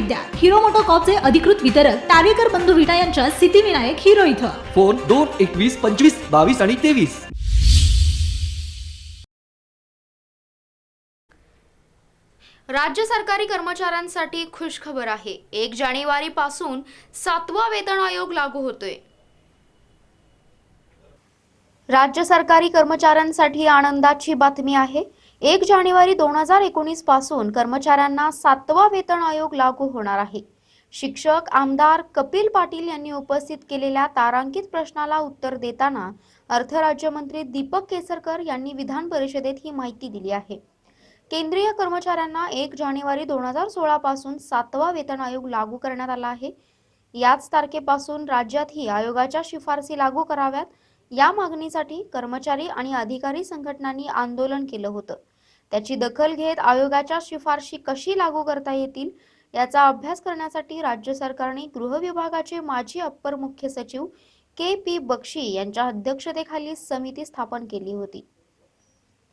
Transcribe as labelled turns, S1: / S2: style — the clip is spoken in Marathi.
S1: भेट द्या. हिरो मोटोकॉपचे अधिकृत वितरक टावेकर बंधू विटा यांच्या सिद्धिविनायक हिरो इथं.
S2: फोन दोन एकवीस पंचवीस बावीस आणि तेवीस.
S3: राज्य सरकारी कर्मचाऱ्यांसाठी खुशखबर आहे. एक जानेवारी पासून सातवा वेतन आयोग लागू होतोय. राज्य सरकारी कर्मचाऱ्यांसाठी आनंदाची बातमी आहे. एक जानेवारी दोन हजार एकोणीसपासून कर्मचाऱ्यांना सातवा वेतन आयोग लागू होणार आहे. शिक्षक आमदार कपिल पाटील यांनी उपस्थित केलेल्या तारांकित प्रश्नाला उत्तर देताना अर्थ राज्यमंत्री दीपक केसरकर यांनी विधान परिषदेत ही माहिती दिली आहे. केंद्रीय कर्मचाऱ्यांना एक जानेवारी दोन हजार सोळा पासून सातवा वेतन आयोग लागू करण्यात आला आहे. याच तारखेपासून राज्यातही आयोगाच्या शिफारसी लागू कराव्यात. या मागणीसाठी कर्मचारी आणि अधिकारी संघटनांनी आंदोलन केलं होतं. त्याची दखल घेत आयोगाच्या शिफारशी कशी लागू करता येतील याचा अभ्यास करण्यासाठी राज्य सरकारने गृह विभागाचे माजी अप्पर मुख्य सचिव के पी बक्षी यांच्या अध्यक्षतेखाली समिती स्थापन केली होती.